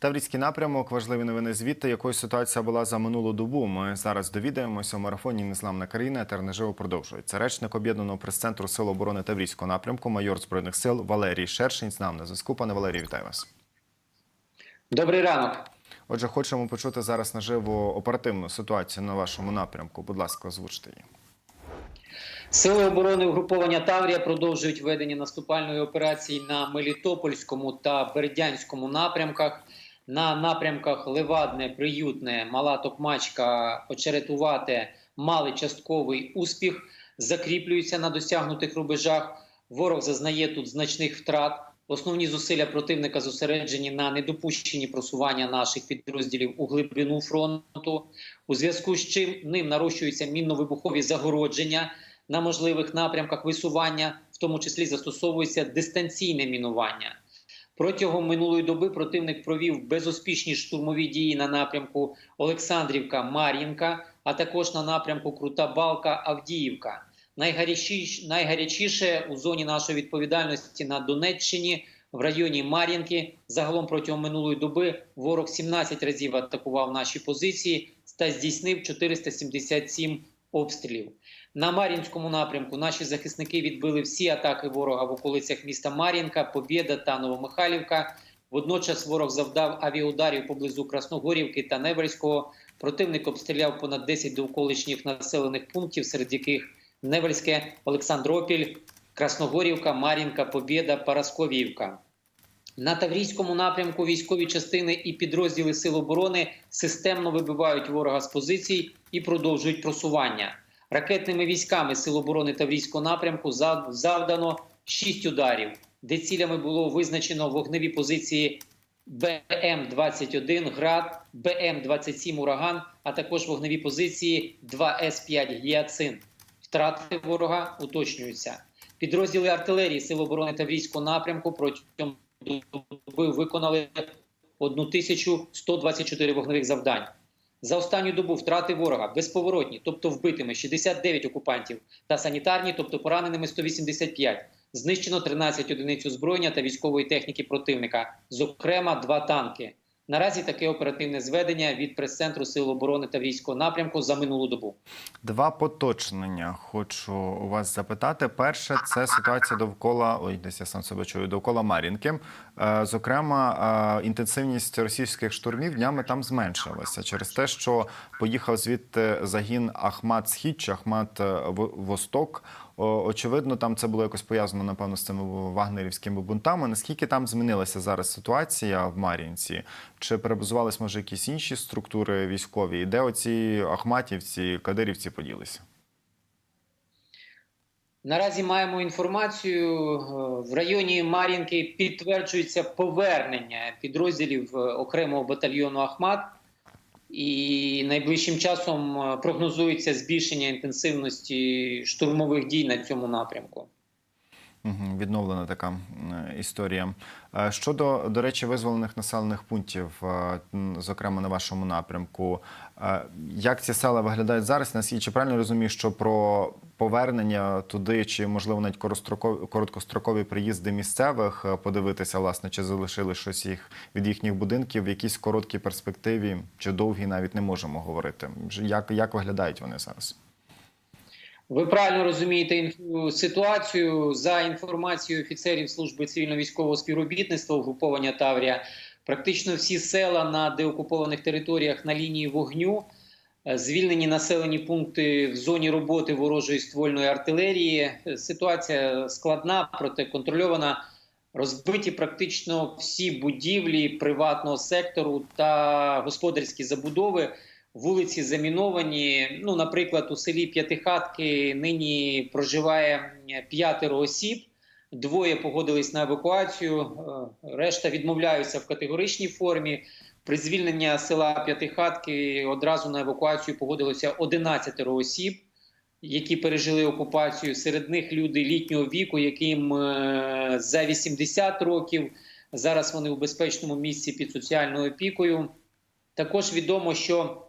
Таврійський напрямок, важливі новини звідти. Якою ситуація була за минулу добу? Ми зараз довідаємося у марафоні Незламна країна. Етер наживо продовжується. Речник об'єднаного прес-центру Сил оборони Таврійського напрямку, майор збройних сил Валерій Шершень з нами на зв'язку. Пане Валерій, вітаю вас. Добрий ранок. Отже, хочемо почути зараз наживо оперативну ситуацію на вашому напрямку. Будь ласка, озвучте її. Сили оборони угруповання Таврія продовжують ведення наступальної операції на Мелітопольському та Бердянському напрямках. На напрямках Левадне, Приютне, Мала Токмачка, Очеретувате мали частковий успіх, закріплюються на досягнутих рубежах. Ворог зазнає тут значних втрат. Основні зусилля противника зосереджені на недопущенні просування наших підрозділів у глибину фронту. У зв'язку з чим ним нарощуються мінно-вибухові загородження на можливих напрямках висування, в тому числі застосовується дистанційне мінування. Протягом минулої доби противник провів безуспішні штурмові дії на напрямку Олександрівка, Мар'їнка, а також на напрямку Крута Балка, Авдіївка. Найгарячіше, найгарячіше у зоні нашої відповідальності на Донеччині в районі Мар'їнки. Загалом протягом минулої доби ворог 17 разів атакував наші позиції та здійснив 477 обстрілів. На Мар'їнському напрямку наші захисники відбили всі атаки ворога в околицях міста Мар'їнка, Побєда та Новомихайлівка. Водночас ворог завдав авіаударів поблизу Красногорівки та Невельського. Противник обстріляв понад 10 довколишніх населених пунктів, серед яких Невельське, Олександропіль, Красногорівка, Мар'їнка, Побєда, Парасковіївка. На Таврійському напрямку військові частини і підрозділи Сил оборони системно вибивають ворога з позицій і продовжують просування. Ракетними військами Сил оборони Таврійського напрямку зав- завдано 6 ударів, де цілями було визначено вогневі позиції БМ-21 «Град», БМ-27 «Ураган», а також вогневі позиції 2С-5 «Гіацин». Втрати ворога уточнюються. Підрозділи артилерії Сил оборони Таврійського напрямку протягом доби виконали 1124 вогневих завдань. За останню добу втрати ворога безповоротні, тобто вбитими 69 окупантів, та санітарні, тобто пораненими 185. Знищено 13 одиниць озброєння та військової техніки противника, зокрема два танки. Наразі таке оперативне зведення від прес-центру Сил оборони та військового напрямку за минулу добу. Два поточнення хочу у вас запитати. Перше, це ситуація довкола ой, десь я сам себе чую, довкола Мар'їнки. Е, Зокрема, е, інтенсивність російських штурмів днями там зменшилася через те, що поїхав звідти загін Ахмат Схід чи Ахмат е, Восток. Очевидно, там це було якось пов'язано, напевно, з цими вагнерівськими бунтами. Наскільки там змінилася зараз ситуація в Мар'їнці? Чи перебазувались, може, якісь інші структури військові? І де оці Ахматівці, Кадирівці поділися? Наразі маємо інформацію е, в районі Мар'їнки підтверджується повернення підрозділів е, окремого батальйону Ахмат, і найближчим часом е, прогнозується збільшення інтенсивності штурмових дій на цьому напрямку. Відновлена така історія. Е, Щодо, до речі, визволених населених пунктів, е, зокрема на вашому напрямку, як ці села виглядають зараз? Наскільки чи правильно розумію, що про повернення туди, чи можливо навіть короткострокові приїзди місцевих е, подивитися, власне, чи залишили щось їх від їхніх будинків в якійсь короткій перспективі, чи довгій навіть не можемо говорити. Як, як виглядають вони зараз? Ви правильно розумієте ситуацію за інформацією офіцерів служби цивільно-військового співробітництва угруповання Таврія. Практично всі села на деокупованих територіях на лінії вогню, е, звільнені населені пункти в зоні роботи ворожої ствольної артилерії. Е, Ситуація складна, проте контрольована. Розбиті практично всі будівлі приватного сектору та господарські забудови. Вулиці заміновані. Ну, наприклад, у селі П'ятихатки нині проживає п'ятеро осіб. Двоє погодились на евакуацію, е, решта відмовляються в категоричній формі. При звільненні села П'ятихатки одразу на евакуацію погодилося 11 осіб, які пережили окупацію. Серед них люди літнього віку, яким е, за 80 років. Зараз вони у безпечному місці під соціальною опікою. Також відомо, що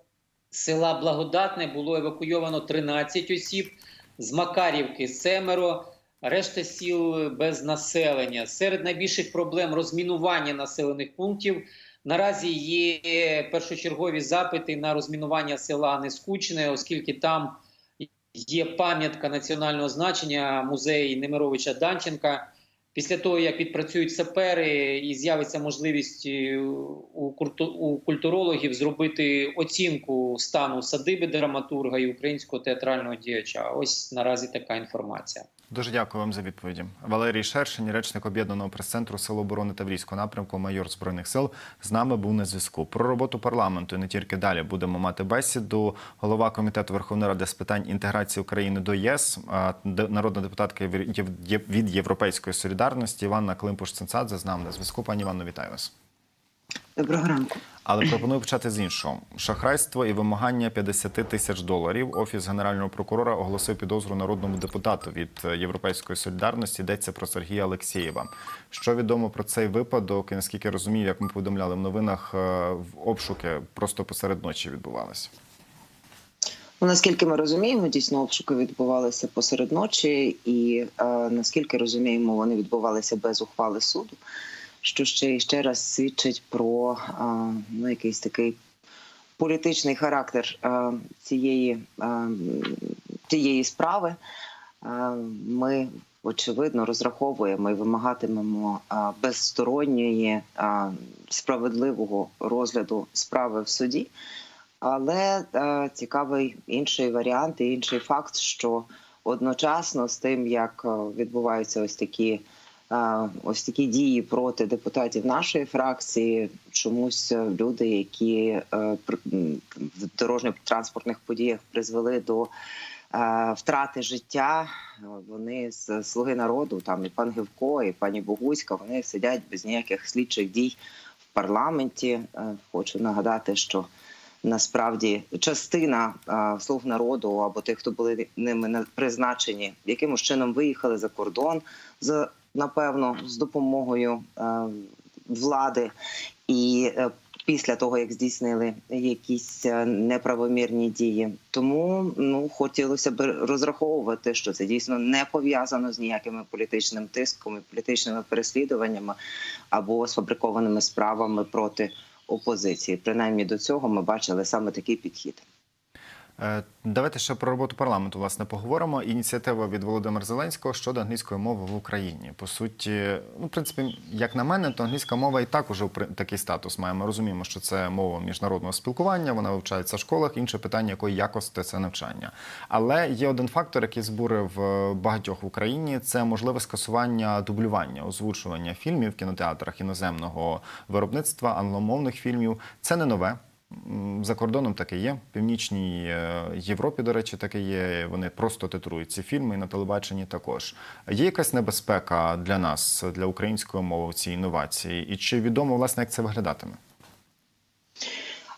села Благодатне було евакуйовано 13 осіб, з Макарівки семеро, решта сіл без населення. Серед найбільших проблем розмінування населених пунктів Наразі є першочергові запити на розмінування села Нескучне, оскільки там є пам'ятка національного значення музей Немировича Данченка. Після того, як відпрацюють сапери і з'явиться можливість е, у культурологів зробити оцінку стану садиби драматурга і українського театрального діяча. Ось наразі така інформація. Дуже дякую вам за відповіді. Валерій Шершень, речник об'єднаного прес-центру Сил оборони Таврійського напрямку, майор збройних сил, з нами був на зв'язку. Про роботу парламенту і не тільки далі будемо мати бесіду. Голова комітету Верховної Ради з питань інтеграції України до ЄС, народна депутатка від Європейської солідарності Іванна Климпуш-Цинцадзе з нами на зв'язку. Пані Іванно, вітаю вас. Доброго ранку. Але пропоную почати з іншого. Шахрайство і вимагання 50 тисяч доларів. Офіс генерального прокурора оголосив підозру народному депутату від е, Європейської солідарності. Йдеться про Сергія Алексєєва. Що відомо про цей випадок? І наскільки я розумію, як ми повідомляли в новинах, е, в обшуки просто посеред ночі відбувалися. Ну, наскільки ми розуміємо, дійсно обшуки відбувалися посеред ночі, і е, наскільки розуміємо, вони відбувалися без ухвали суду, що ще і ще раз свідчить про ну, якийсь такий політичний характер цієї, цієї справи. Ми очевидно розраховуємо і вимагатимемо безсторонньої справедливого розгляду справи в суді. Але е, цікавий інший варіант і інший факт, що одночасно з тим, як відбуваються ось такі, ось такі дії проти депутатів нашої фракції, чомусь е, люди, які е, в дорожньо-транспортних подіях призвели до е, втрати життя, вони з слуги народу, там і пан Гевко, і пані Богуська, вони сидять без ніяких слідчих дій в парламенті. Хочу нагадати, що насправді частина а, слуг народу або тих, хто були ними на- призначені, якимось чином виїхали за кордон з напевно з допомогою влади і. е, Після того як здійснили якісь е, неправомірні дії, тому ну хотілося б розраховувати, що це дійсно не пов'язано з ніякими політичним тиском і політичними переслідуваннями або сфабрикованими справами проти опозиції. Принаймні до цього ми бачили саме такий підхід. Е, Давайте ще про роботу парламенту власне поговоримо. Ініціатива від Володимира Зеленського щодо англійської мови в Україні. По суті, ну в принципі, як на мене, то англійська мова і так уже такий статус має. Ми розуміємо, що це мова міжнародного спілкування, вона вивчається в школах. Інше питання, якої якості це навчання. Але є один фактор, який збурив е, багатьох в Україні: це можливе скасування дублювання, озвучування фільмів в кінотеатрах іноземного виробництва, англомовних фільмів. Це не нове. За кордоном таке є. В Північній е, Європі, до речі, таке є. Вони просто титрують ці фільми і на телебаченні також. Є якась небезпека для нас, для української мови в цій інновації? І чи відомо, власне, як це виглядатиме?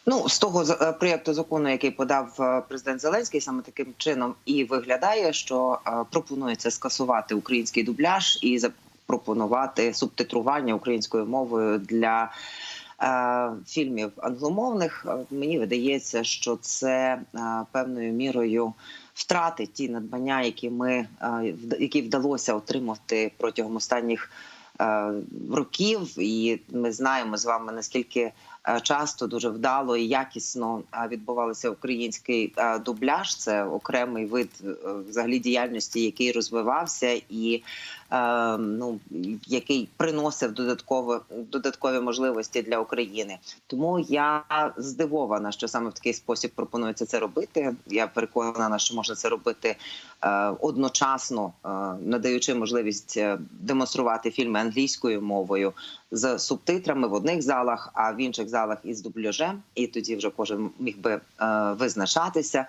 Ну з того е, проєкту закону, який подав е, президент Зеленський, саме таким чином і виглядає, що пропонується скасувати український дубляж і запропонувати субтитрування українською мовою для. Е, Фільмів англомовних Е, мені видається, що це е, певною мірою втратить ті надбання, які ми які вдалося отримати протягом останніх років, і ми знаємо з вами наскільки часто дуже вдало і якісно відбувався український дубляж. Це окремий вид взагалі діяльності, який розвивався і ну який приносив додатково додаткові можливості для України. Тому я здивована, що саме в такий спосіб пропонується це робити. Я переконана, що можна це робити е, одночасно, е, надаючи можливість е, демонструвати фільми англійською мовою з субтитрами в одних залах, а в інших залах із дубляжем. І тоді вже кожен міг би е, визначатися, е,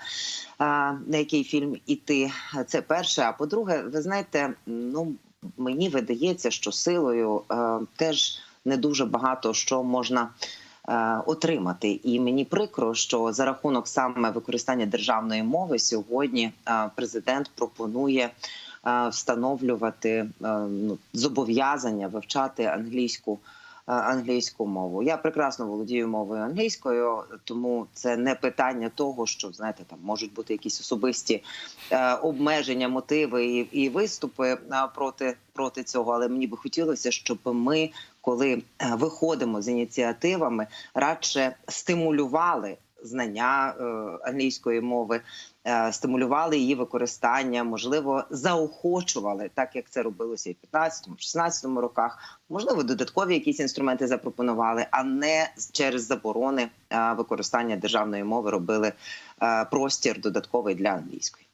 на який фільм іти. Це перше. А по-друге, ви знаєте, ну мені видається, що силою е, теж не дуже багато що можна. е, Отримати, і мені прикро, що за рахунок саме використання державної мови сьогодні е, президент пропонує встановлювати ну, зобов'язання вивчати англійську англійську мову. Я прекрасно володію мовою англійською, тому це не питання того, що знаєте, там можуть бути якісь особисті е, обмеження, мотиви і, і виступи е, проти, проти цього. Але мені би хотілося, щоб ми коли е, виходимо з ініціативами, радше стимулювали знання е, англійської мови, е, стимулювали її використання, можливо, заохочували, так як це робилося і в 15-16 роках. Можливо, додаткові якісь інструменти запропонували, а не через заборони е, використання державної мови робили простір додатковий для англійської.